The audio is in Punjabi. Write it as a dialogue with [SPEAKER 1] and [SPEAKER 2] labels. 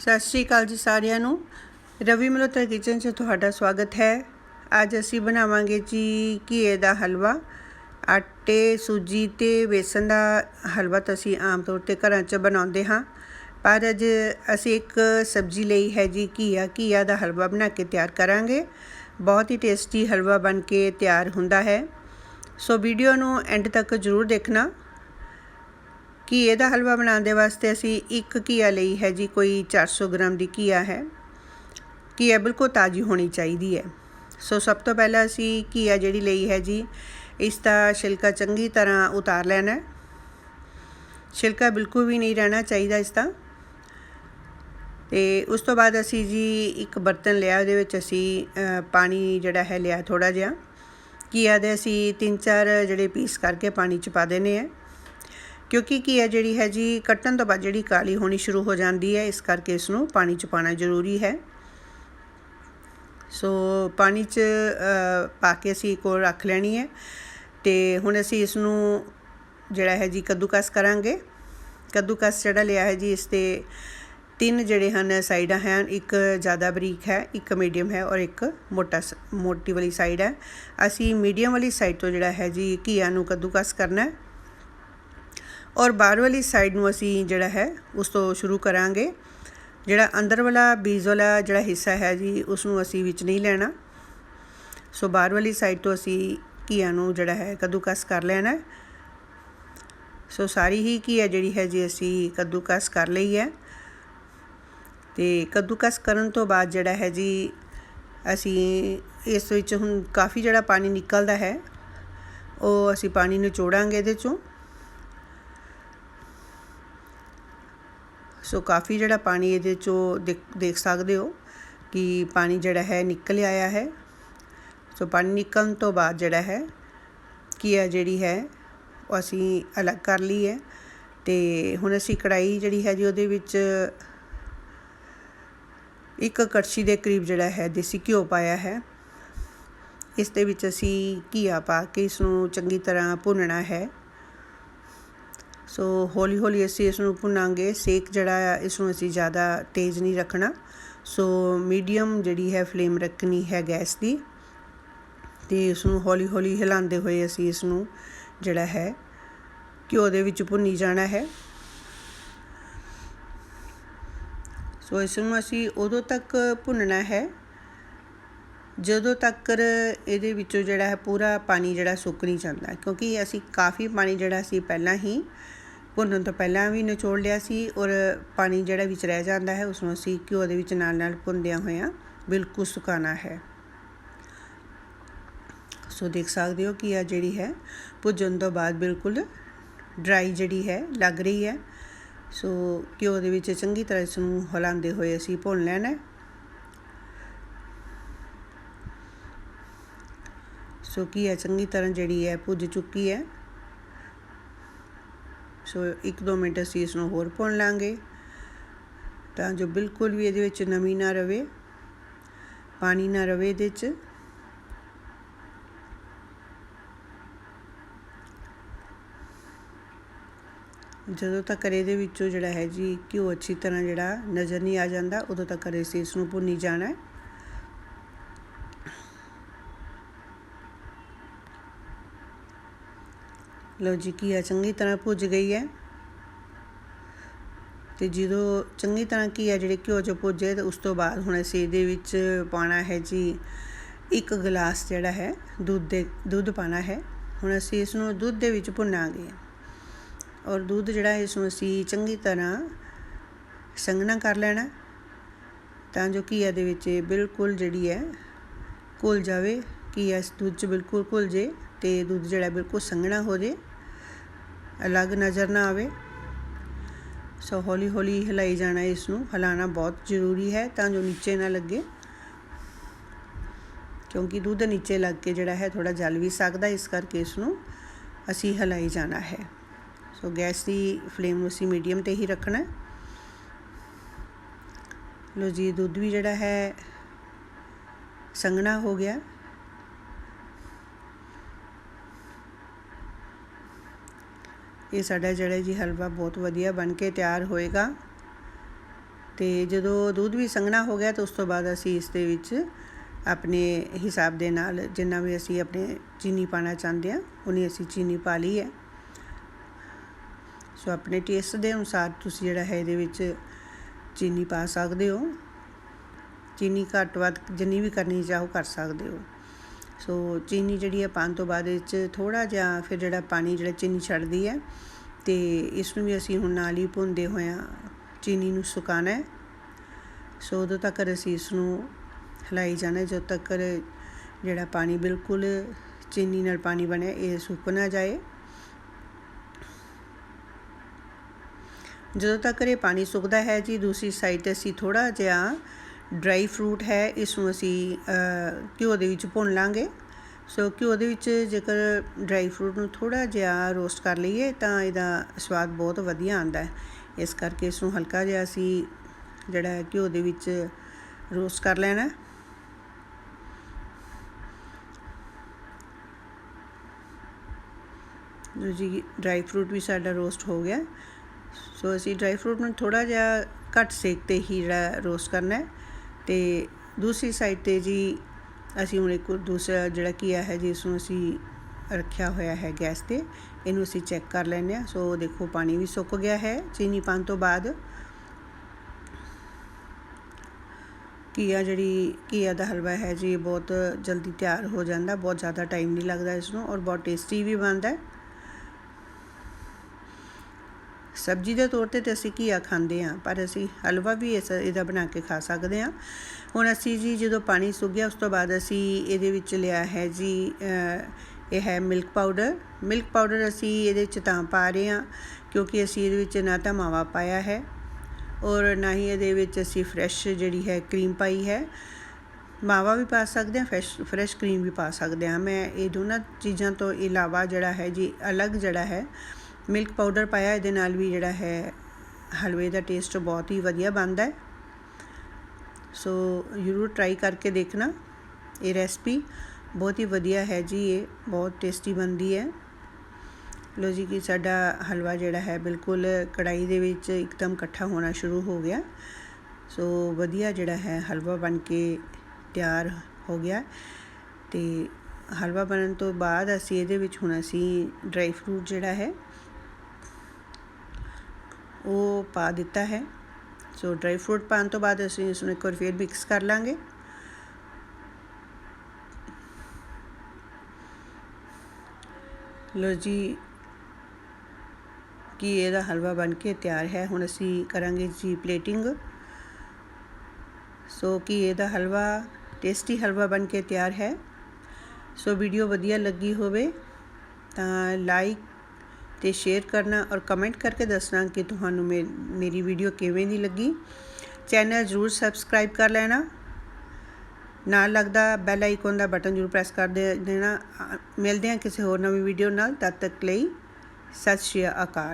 [SPEAKER 1] ਸਤਿ ਸ਼੍ਰੀ ਅਕਾਲ ਜੀ ਸਾਰਿਆਂ ਨੂੰ। ਰਵੀ ਮਲੋਤਰਾ ਕਿਚਨ 'ਚ ਤੁਹਾਡਾ ਸਵਾਗਤ ਹੈ। ਅੱਜ ਅਸੀਂ ਬਣਾਵਾਂਗੇ ਜੀ ਘੀਏ ਦਾ ਹਲਵਾ, ਆਟੇ, ਸੂਜੀ ਤੇ ਬੇਸਨ ਦਾ ਹਲਵਾ ਤਾਂ ਅਸੀਂ ਆਮ ਤੌਰ ਤੇ ਘਰਾਂ 'ਚ ਬਣਾਉਂਦੇ ਹਾਂ। ਪਰ ਅੱਜ ਅਸੀਂ ਇੱਕ ਸਬਜ਼ੀ ਲਈ ਹੈ ਜੀ ਘੀਆ। ਘੀਆ ਦਾ ਹਲਵਾ ਬਣਾ ਕੇ ਤਿਆਰ ਕਰਾਂਗੇ। ਬਹੁਤ ਹੀ ਟੇਸਟੀ ਹਲਵਾ ਬਣ ਕੇ ਤਿਆਰ ਹੁੰਦਾ ਹੈ। ਸੋ ਵੀਡੀਓ ਨੂੰ ਐਂਡ ਤੱਕ ਜ਼ਰੂਰ ਦੇਖਣਾ। ਘੀਏ ਦਾ ਹਲਵਾ ਬਣਾਉਣ ਦੇ ਵਾਸਤੇ ਅਸੀਂ ਇੱਕ ਘੀਆ ਲਈ ਹੈ ਜੀ, ਕੋਈ 400 ਗ੍ਰਾਮ ਦੀ ਘੀਆ ਹੈ। ਘੀਆ ਬਿਲਕੁਲ ਤਾਜ਼ੀ ਹੋਣੀ ਚਾਹੀਦੀ ਹੈ। ਸੋ ਸਭ ਤੋਂ ਪਹਿਲਾਂ ਅਸੀਂ ਘੀਆ ਜਿਹੜੀ ਲਈ ਹੈ ਜੀ, ਇਸ ਦਾ ਛਿਲਕਾ ਚੰਗੀ ਤਰ੍ਹਾਂ ਉਤਾਰ ਲੈਣਾ ਹੈ। ਛਿਲਕਾ ਬਿਲਕੁਲ ਵੀ ਨਹੀਂ ਰਹਿਣਾ ਚਾਹੀਦਾ ਇਸ ਦਾ। ਤੇ ਉਸ ਤੋਂ ਬਾਅਦ ਅਸੀਂ ਜੀ ਇੱਕ ਬਰਤਨ ਲਿਆ, ਉਹਦੇ ਵਿੱਚ ਅਸੀਂ ਪਾਣੀ ਜਿਹੜਾ ਹੈ ਲਿਆ ਥੋੜਾ ਜਿਹਾ। ਘੀਆ ਦੇ ਅਸੀਂ ਤਿੰਨ ਚਾਰ ਜਿਹੜੇ ਪੀਸ ਕਰਕੇ ਪਾਣੀ ਚ ਪਾ ਦੇਣੇ ਆ ਕਿਉਂਕਿ ਘੀਆ ਜਿਹੜੀ ਹੈ ਜੀ, ਕੱਟਣ ਤੋਂ ਬਾਅਦ ਜਿਹੜੀ ਕਾਲੀ ਹੋਣੀ ਸ਼ੁਰੂ ਹੋ ਜਾਂਦੀ ਹੈ, ਇਸ ਕਰਕੇ ਇਸ ਨੂੰ ਪਾਣੀ ਚ ਪਾਣਾ ਜ਼ਰੂਰੀ ਹੈ। ਸੋ ਪਾਣੀ ਚ ਪਾ ਕੇ ਅਸੀਂ ਕੋਲ ਰੱਖ ਲੈਣੀ ਹੈ ਤੇ ਹੁਣ ਅਸੀਂ ਇਸ ਨੂੰ ਜਿਹੜਾ ਹੈ ਜੀ, ਕੱਦੂਕਸ ਕਰਾਂਗੇ। ਕੱਦੂਕਸ ਜਿਹੜਾ ਲਿਆ ਹੈ ਜੀ, ਇਸ ਤੇ ਤਿੰਨ ਜਿਹੜੇ ਹਨ, ਸਾਈਡਾਂ ਹਨ, ਇੱਕ ਜ਼ਿਆਦਾ ਬਰੀਕ ਹੈ, ਇੱਕ ਮੀਡੀਅਮ ਹੈ ਔਰ ਇੱਕ ਮੋਟਾ ਮੋਟੀ ਵਾਲੀ ਸਾਈਡ ਹੈ। ਅਸੀਂ ਮੀਡੀਅਮ ਵਾਲੀ ਸਾਈਡ ਤੋਂ ਜਿਹੜਾ ਹੈ ਜੀ, ਘੀਆ ਨੂੰ ਕੱਦੂਕਸ ਕਰਨਾ ਹੈ। ਔਰ ਬਾਹਰ ਵਾਲੀ ਸਾਈਡ ਨੂੰ ਅਸੀਂ ਜਿਹੜਾ ਹੈ, ਉਸ ਤੋਂ ਸ਼ੁਰੂ ਕਰਾਂਗੇ। ਜਿਹੜਾ ਅੰਦਰ ਵਾਲਾ ਬੀਜ ਵਾਲਾ ਜਿਹੜਾ ਹਿੱਸਾ ਹੈ ਜੀ ਉਸ ਨੂੰ ਅਸੀਂ ਵਿੱਚ ਨਹੀਂ ਲੈਣਾ। ਸੋ ਬਾਹਰ ਵਾਲੀ ਸਾਈਡ ਤੋਂ ਅਸੀਂ ਘੀਆ ਨੂੰ ਜਿਹੜਾ ਹੈ, ਕੱਦੂਕਸ ਕਰ ਲੈਣਾ ਸੋ ਸਾਰੀ ਹੀ ਘੀਆ ਜਿਹੜੀ ਹੈ ਜੀ, ਅਸੀਂ ਕੱਦੂਕਸ ਕਰ ਲਈ ਹੈ। ਤੇ ਕੱਦੂਕਸ ਕਰਨ ਤੋਂ ਬਾਅਦ ਜਿਹੜਾ ਹੈ ਜੀ, ਅਸੀਂ ਇਸ ਵਿੱਚ ਹੁਣ ਕਾਫੀ ਜਿਹੜਾ ਪਾਣੀ ਨਿਕਲਦਾ ਹੈ, ਉਹ ਅਸੀਂ ਪਾਣੀ ਨੂੰ ਚੋੜਾਂਗੇ ਇਹਦੇ ਚੋਂ। ਸੋ ਕਾਫੀ ਜਿਹੜਾ ਪਾਣੀ ਇਹਦੇ ਚੋਂ ਦੇਖ ਸਕਦੇ ਹੋ ਕਿ ਪਾਣੀ ਜਿਹੜਾ ਹੈ ਨਿਕਲ ਆਇਆ ਹੈ। ਸੋ ਪਾਣੀ ਨਿਕਲਣ ਤੋਂ ਬਾਅਦ ਜਿਹੜਾ ਹੈ ਕੀਆ ਜਿਹੜੀ ਹੈ, ਉਹ ਅਸੀਂ ਅਲੱਗ ਕਰ ਲਈ ਹੈ। ਤੇ ਹੁਣ ਅਸੀਂ ਕੜਾਈ ਜਿਹੜੀ ਹੈ ਜੀ ਉਹਦੇ ਵਿੱਚ ਇੱਕ ਕੜਛੀ ਦੇ ਕਰੀਬ ਜਿਹੜਾ ਹੈ ਦੇਸੀ ਘਿਓ ਪਾਇਆ ਹੈ। ਇਸ ਦੇ ਵਿੱਚ ਅਸੀਂ ਘੀਆ ਪਾ ਕੇ ਇਸ ਨੂੰ ਚੰਗੀ ਤਰ੍ਹਾਂ ਭੁੰਨਣਾ ਹੈ। ਸੋ ਹੌਲੀ ਹੌਲੀ ਅਸੀਂ ਇਸ ਨੂੰ ਭੁੰਨਾਂਗੇ। ਸੇਕ ਜਿਹੜਾ ਆ, ਇਸ ਨੂੰ ਅਸੀਂ ਜ਼ਿਆਦਾ ਤੇਜ਼ ਨਹੀਂ ਰੱਖਣਾ। ਸੋ ਮੀਡੀਅਮ ਜਿਹੜੀ ਹੈ ਫਲੇਮ ਰੱਖਣੀ ਹੈ ਗੈਸ ਦੀ। ਤੇ ਇਸ ਨੂੰ ਹੌਲੀ ਹੌਲੀ ਹਿਲਾਉਂਦੇ ਹੋਏ ਅਸੀਂ ਇਸ ਨੂੰ ਜਿਹੜਾ ਹੈ ਘਿਓ ਦੇ ਵਿੱਚ ਭੁੰਨੀ ਜਾਣਾ ਹੈ। ਸੋ ਇਸ ਨੂੰ ਅਸੀਂ ਉਦੋਂ ਤੱਕ ਭੁੰਨਣਾ ਹੈ ਜਦੋਂ ਤੱਕ ਇਹਦੇ ਵਿੱਚੋਂ ਜਿਹੜਾ ਹੈ ਪੂਰਾ ਪਾਣੀ ਜਿਹੜਾ ਸੁੱਕ ਨਹੀਂ ਜਾਂਦਾ। ਕਿਉਂਕਿ ਅਸੀਂ ਕਾਫੀ ਪਾਣੀ ਜਿਹੜਾ ਸੀ ਪਹਿਲਾਂ ਹੀ ਭੁੰਨਣ ਤੋਂ ਪਹਿਲਾਂ ਵੀ ਨਿਚੋੜ ਲਿਆ ਸੀ ਔਰ ਪਾਣੀ ਜਿਹੜਾ ਵਿੱਚ ਰਹਿ ਜਾਂਦਾ ਹੈ ਉਸ ਨੂੰ ਅਸੀਂ ਘਿਓ ਦੇ ਵਿੱਚ ਨਾਲ ਨਾਲ ਭੁੰਨਦਿਆਂ ਹੋਇਆਂ ਬਿਲਕੁਲ ਸੁਕਾਣਾ ਹੈ। ਸੋ ਦੇਖ ਸਕਦੇ ਹੋ ਕਿ ਆ ਜਿਹੜੀ ਹੈ ਭੁੱਜਣ ਤੋਂ ਬਾਅਦ ਬਿਲਕੁਲ ਡਰਾਈ ਜਿਹੜੀ ਹੈ, ਲੱਗ ਰਹੀ ਹੈ। ਸੋ ਘਿਓ ਦੇ ਵਿੱਚ ਚੰਗੀ ਤਰ੍ਹਾਂ ਇਸ ਨੂੰ ਹਿਲਾਉਂਦੇ ਹੋਏ ਅਸੀਂ ਭੁੰਨ ਲੈਣਾ ਸੋ ਕੀ ਹੈ, ਚੰਗੀ ਤਰ੍ਹਾਂ ਜਿਹੜੀ ਹੈ ਭੁੱਜ ਚੁੱਕੀ ਹੈ। ਸੋ 1-2 ਮਿੰਟ ਅਸੀਂ ਇਸ ਨੂੰ ਹੋਰ ਭੁੰਨ ਲਾਂਗੇ। ਤਾਂ ਜੋ ਬਿਲਕੁਲ ਵੀ ਇਹਦੇ ਵਿੱਚ ਨਮੀ ਨਾ ਰਵੇ, ਪਾਣੀ ਨਾ ਰਵੇ ਇਹਦੇ ਵਿੱਚ ਜਦੋਂ ਤੱਕ ਇਹਦੇ ਵਿੱਚੋਂ ਜਿਹੜਾ ਹੈ ਜੀ ਘਿਓ ਅੱਛੀ ਤਰ੍ਹਾਂ ਜਿਹੜਾ ਨਜ਼ਰ ਨਹੀਂ ਆ ਜਾਂਦਾ, ਉਦੋਂ ਤੱਕ ਅਸੀਂ ਇਸ ਨੂੰ ਭੁੰਨੀ ਜਾਣਾ ਹੈ। ਲਓ ਜੀ ਘੀਆ ਚੰਗੀ ਤਰ੍ਹਾਂ ਭੁੱਜ ਗਈ ਹੈ। ਤੇ ਜਦੋਂ ਚੰਗੀ ਤਰ੍ਹਾਂ ਘੀਆ ਜਿਹੜੇ ਘਿਓ ਚ ਭੁੱਜੇ ਤੇ ਉਸ ਤੋਂ ਬਾਅਦ ਹੁਣ ਅਸੀਂ ਇਹਦੇ ਵਿੱਚ ਪਾਣਾ ਹੈ ਜੀ, ਇੱਕ ਗਲਾਸ ਜਿਹੜਾ ਹੈ, ਦੁੱਧ ਦੇ, ਦੁੱਧ ਪਾਣਾ ਹੈ। ਹੁਣ ਅਸੀਂ ਇਸ ਨੂੰ ਦੁੱਧ ਦੇ ਵਿੱਚ ਭੁੰਨਾਂਗੇ। ਔਰ ਦੁੱਧ ਜਿਹੜਾ ਇਸ ਨੂੰ ਅਸੀਂ ਚੰਗੀ ਤਰ੍ਹਾਂ ਸੰਘਣਾ ਕਰ ਲੈਣਾ, ਤਾਂ ਜੋ ਘੀਆ ਦੇ ਵਿੱਚ ਬਿਲਕੁਲ ਜਿਹੜੀ ਹੈ, ਘੁਲ ਜਾਵੇ। ਘੀਆ ਇਸ ਦੁੱਧ 'ਚ ਬਿਲਕੁਲ ਘੁਲ ਜੇ, ਤੇ ਦੁੱਧ ਜਿਹੜਾ ਬਿਲਕੁਲ ਸੰਘਣਾ ਹੋ ਜੇ। ਅਲੱਗ ਨਜ਼ਰ ਨਾ ਆਵੇ। ਸੋ ਹੌਲੀ ਹੌਲੀ ਹਿਲਾਈ ਜਾਣਾ ਇਸ ਨੂੰ ਹਿਲਾਣਾ ਬਹੁਤ ਜ਼ਰੂਰੀ ਹੈ ਤਾਂ ਜੋ ਨੀਚੇ ਨਾ ਲੱਗੇ। ਕਿਉਂਕਿ ਦੁੱਧ ਨੀਚੇ ਲੱਗ ਕੇ ਜਿਹੜਾ ਹੈ ਥੋੜਾ ਜਲ ਵੀ ਸਕਦਾ ਇਸ ਕਰਕੇ ਇਸ ਨੂੰ ਅਸੀਂ ਹਿਲਾਈ ਜਾਣਾ ਹੈ। ਸੋ ਗੈਸ ਦੀ ਫਲੇਮ ਨੂੰ ਅਸੀਂ ਮੀਡੀਅਮ ਤੇ ਹੀ ਰੱਖਣਾ ਲੋ ਜੀ, ਦੁੱਧ ਵੀ ਜਿਹੜਾ ਹੈ ਸੰਘਣਾ ਹੋ ਗਿਆ। ਇਹ ਸਾਡਾ ਜਿਹੜਾ ਜੀ ਹਲਵਾ ਬਹੁਤ ਵਧੀਆ ਬਣ ਕੇ ਤਿਆਰ ਹੋਏਗਾ। ਤੇ ਜਦੋਂ ਦੁੱਧ ਵੀ ਸੰਘਣਾ ਹੋ ਗਿਆ ਤਾਂ ਉਸ ਤੋਂ ਬਾਅਦ ਅਸੀਂ ਇਸ ਦੇ ਵਿੱਚ ਆਪਣੇ ਹਿਸਾਬ ਦੇ ਨਾਲ ਜਿੰਨਾ ਵੀ ਅਸੀਂ ਆਪਣੇ ਚੀਨੀ ਪਾਣਾ ਚਾਹੁੰਦੇ ਹਾਂ ਉਨੀ ਅਸੀਂ ਚੀਨੀ ਪਾ ਲਈ ਹੈ। ਸੋ ਆਪਣੇ ਟੇਸਟ ਦੇ ਅਨੁਸਾਰ ਤੁਸੀਂ ਜਿਹੜਾ ਹੈ ਇਹਦੇ ਵਿੱਚ ਚੀਨੀ ਪਾ ਸਕਦੇ ਹੋ। ਚੀਨੀ ਘੱਟ ਵੱਧ ਜਿੰਨੀ ਵੀ ਕਰਨੀ ਚਾਹੋ ਕਰ ਸਕਦੇ ਹੋ। ਸੋ ਚੀਨੀ ਜਿਹੜੀ ਹੈ ਪਾਣ ਤੋਂ ਬਾਅਦ ਇਹ 'ਚ ਥੋੜਾ ਜਿਹਾ ਫਿਰ ਜਿਹੜਾ ਪਾਣੀ ਜਿਹੜਾ ਚੀਨੀ ਛੱਡਦੀ ਹੈ ਤੇ ਇਸ ਨੂੰ ਵੀ ਅਸੀਂ ਹੁਣ ਨਾਲ ਹੀ ਭੁੰਨਦੇ ਹੋਇਆਂ ਚੀਨੀ ਨੂੰ ਸੁਕਾਣਾ ਹੈ। ਸੋ ਉਦੋਂ ਤੱਕ ਅਸੀਂ ਇਸ ਨੂੰ ਹਿਲਾਈ ਜਾਣਾ ਜਦੋਂ ਤੱਕ ਜਿਹੜਾ ਪਾਣੀ ਬਿਲਕੁਲ ਚੀਨੀ ਨਾਲ ਪਾਣੀ ਬਣਿਆ ਇਹ ਸੁੱਕ ਨਾ ਜਾਏ। ਜਦੋਂ ਤੱਕ ਇਹ ਪਾਣੀ ਸੁੱਕਦਾ ਹੈ ਜੀ, ਦੂਸਰੀ ਸਾਈਡ ਤੇ ਅਸੀਂ ਥੋੜਾ ਜਿਹਾ ਡਰਾਈ ਫਰੂਟ ਹੈ ਇਸ ਨੂੰ ਅਸੀਂ ਘਿਓ ਦੇ ਵਿੱਚ ਭੁੰਨ ਲਾਂਗੇ। ਸੋ ਘਿਓ ਦੇ ਵਿੱਚ ਜੇਕਰ ਡਰਾਈ ਫਰੂਟ ਨੂੰ ਥੋੜਾ ਜਿਹਾ ਰੋਸਟ ਕਰ ਲਈਏ, ਤਾਂ ਇਹਦਾ ਸਵਾਦ ਬਹੁਤ ਵਧੀਆ ਆਉਂਦਾ ਹੈ। ਇਸ ਕਰਕੇ ਇਸ ਨੂੰ ਹਲਕਾ ਜਿਹਾ ਅਸੀਂ ਜਿਹੜਾ ਘਿਓ ਦੇ ਵਿੱਚ ਰੋਸਟ ਕਰ ਲੈਣਾ ਜੀ, ਡਰਾਈ ਫਰੂਟ ਵੀ ਸਾਡਾ ਰੋਸਟ ਹੋ ਗਿਆ। ਸੋ ਅਸੀਂ ਡਰਾਈ ਫਰੂਟ ਨੂੰ ਥੋੜਾ ਜਿਹਾ ਘੱਟ ਸੇਕ ਤੇ ਹੀ ਜਿਹੜਾ ਰੋਸਟ ਕਰਨਾ ਹੈ। ਅਤੇ ਦੂਸਰੀ ਸਾਈਡ ਤੇ ਜੀ ਅਸੀਂ ਹੁਣ ਇੱਕ ਦੂਸਰਾ ਜਿਹੜਾ ਘੀਆ ਹੈ, ਜਿਸ ਨੂੰ ਅਸੀਂ ਰੱਖਿਆ ਹੋਇਆ ਹੈ ਗੈਸ ਤੇ, ਇਹਨੂੰ ਅਸੀਂ ਚੈੱਕ ਕਰ ਲੈਂਦੇ ਹਾਂ। ਸੋ ਦੇਖੋ ਪਾਣੀ ਵੀ ਸੁੱਕ ਗਿਆ ਹੈ, ਚੀਨੀ ਪਾਣ ਤੋਂ ਬਾਅਦ। ਘੀਆ ਜਿਹੜੀ, ਘੀਆ ਦਾ ਹਲਵਾ ਹੈ ਜੀ ਬਹੁਤ ਜਲਦੀ ਤਿਆਰ ਹੋ ਜਾਂਦਾ, ਬਹੁਤ ਜ਼ਿਆਦਾ ਟਾਈਮ ਨਹੀਂ ਲੱਗਦਾ ਇਸ ਨੂੰ ਔਰ ਬਹੁਤ ਟੇਸਟੀ ਵੀ ਬਣਦਾ ਸਬਜ਼ੀ ਦੇ ਤੌਰ ਤੇ ਤੇ ਅਸੀਂ ਘੀਆ ਖਾਂਦੇ ਆ ਪਰ ਅਸੀਂ ਹਲਵਾ ਵੀ ਇਸ ਇਹਦਾ ਬਣਾ ਕੇ ਖਾ ਸਕਦੇ ਆ ਹੁਣ ਅਸੀਂ ਜੀ ਜਦੋਂ ਪਾਣੀ ਸੁੱਕ ਗਿਆ, ਉਸ ਤੋਂ ਬਾਅਦ ਅਸੀਂ ਇਹਦੇ ਵਿੱਚ ਲਿਆ ਹੈ ਜੀ ਇਹ ਹੈ ਮਿਲਕ ਪਾਊਡਰ। ਮਿਲਕ ਪਾਊਡਰ ਅਸੀਂ ਇਹਦੇ ਵਿੱਚ ਤਾਂ ਪਾ ਰਹੇ ਆ ਕਿਉਂਕਿ ਅਸੀਂ ਇਹਦੇ ਵਿੱਚ ਨਾ ਤਾਂ ਮਾਵਾ ਪਾਇਆ ਹੈ ਔਰ ਨਾ ਹੀ ਇਹਦੇ ਵਿੱਚ ਅਸੀਂ ਫਰੈਸ਼ ਜਿਹੜੀ ਹੈ ਕਰੀਮ ਪਾਈ ਹੈ। ਮਾਵਾ ਵੀ ਪਾ ਸਕਦੇ ਆ ਫਰੈਸ਼ ਫਰੈਸ਼ ਕਰੀਮ ਵੀ ਪਾ ਸਕਦੇ ਆ ਮੈਂ ਇਹ ਦੋਨਾਂ ਚੀਜ਼ਾਂ ਤੋਂ ਇਲਾਵਾ ਜਿਹੜਾ ਹੈ ਜੀ, ਅਲੱਗ ਜਿਹੜਾ ਹੈ ਮਿਲਕ ਪਾਊਡਰ ਪਾਇਆ, ਇਹਦੇ ਨਾਲ ਵੀ ਜਿਹੜਾ ਹੈ ਹਲਵੇ ਦਾ ਟੇਸਟ ਬਹੁਤ ਹੀ ਵਧੀਆ ਬਣਦਾ ਹੈ। ਸੋ ਜ਼ਰੂਰ ਟਰਾਈ ਕਰਕੇ ਦੇਖਣਾ, ਇਹ ਰੈਸਪੀ ਬਹੁਤ ਹੀ ਵਧੀਆ ਹੈ ਜੀ, ਇਹ ਬਹੁਤ ਟੇਸਟੀ ਬਣਦੀ ਹੈ। ਲੋ ਜੀ ਕਿ ਸਾਡਾ ਹਲਵਾ ਜਿਹੜਾ ਹੈ ਬਿਲਕੁਲ ਕੜਾਈ ਦੇ ਵਿੱਚ ਇੱਕਦਮ ਇਕੱਠਾ ਹੋਣਾ ਸ਼ੁਰੂ ਹੋ ਗਿਆ। ਸੋ ਵਧੀਆ ਜਿਹੜਾ ਹੈ ਹਲਵਾ ਬਣ ਕੇ ਤਿਆਰ ਹੋ ਗਿਆ। ਤੇ ਹਲਵਾ ਬਣਨ ਤੋਂ ਬਾਅਦ ਅਸੀਂ ਇਹਦੇ ਵਿੱਚ ਹੁਣ ਅਸੀਂ ਡਰਾਈ ਫਰੂਟ ਜਿਹੜਾ ਹੈ ਉਹ ਪਾ ਦਿੱਤਾ ਹੈ ਸੋ ਡਰਾਈ ਫਰੂਟ ਪਾਣ ਤੋਂ ਬਾਅਦ ਅਸੀਂ ਇਸ ਨੂੰ ਇੱਕ ਵਾਰ ਫੇਰ ਮਿਕਸ ਕਰ ਲਾਂਗੇ ਲੋ ਜੀ ਕੀ ਇਹਦਾ ਹਲਵਾ ਬਣ ਕੇ ਤਿਆਰ ਹੈ ਹੁਣ ਅਸੀਂ ਕਰਾਂਗੇ ਜੀ ਪਲੇਟਿੰਗ ਸੋ ਕੀ ਇਹਦਾ ਹਲਵਾ ਟੇਸਟੀ ਹਲਵਾ ਬਣ ਕੇ ਤਿਆਰ ਹੈ ਸੋ ਵੀਡੀਓ ਵਧੀਆ ਲੱਗੀ ਹੋਵੇ ਤਾਂ ਲਾਈਕ ਤੇ ਸ਼ੇਅਰ ਕਰਨਾ ਔਰ ਕਮੈਂਟ ਕਰਕੇ ਦੱਸਣਾ ਕਿ ਤੁਹਾਨੂੰ ਮੇਰੀ ਵੀਡੀਓ ਕਿਵੇਂ ਦੀ ਲੱਗੀ। ਚੈਨਲ ਜ਼ਰੂਰ ਸਬਸਕ੍ਰਾਈਬ ਕਰ ਲੈਣਾ। ਨਾਲ ਲੱਗਦਾ ਬੈਲ ਆਈਕਨ ਦਾ ਬਟਨ ਜ਼ਰੂਰ ਪ੍ਰੈਸ ਕਰ ਦੇਣਾ। ਮਿਲਦੇ ਹਾਂ ਕਿਸੇ ਹੋਰ ਨਵੀਂ ਵੀਡੀਓ ਨਾਲ। ਤਦ ਤੱਕ ਲਈ ਸਤਿ ਸ਼੍ਰੀ ਅਕਾਲ।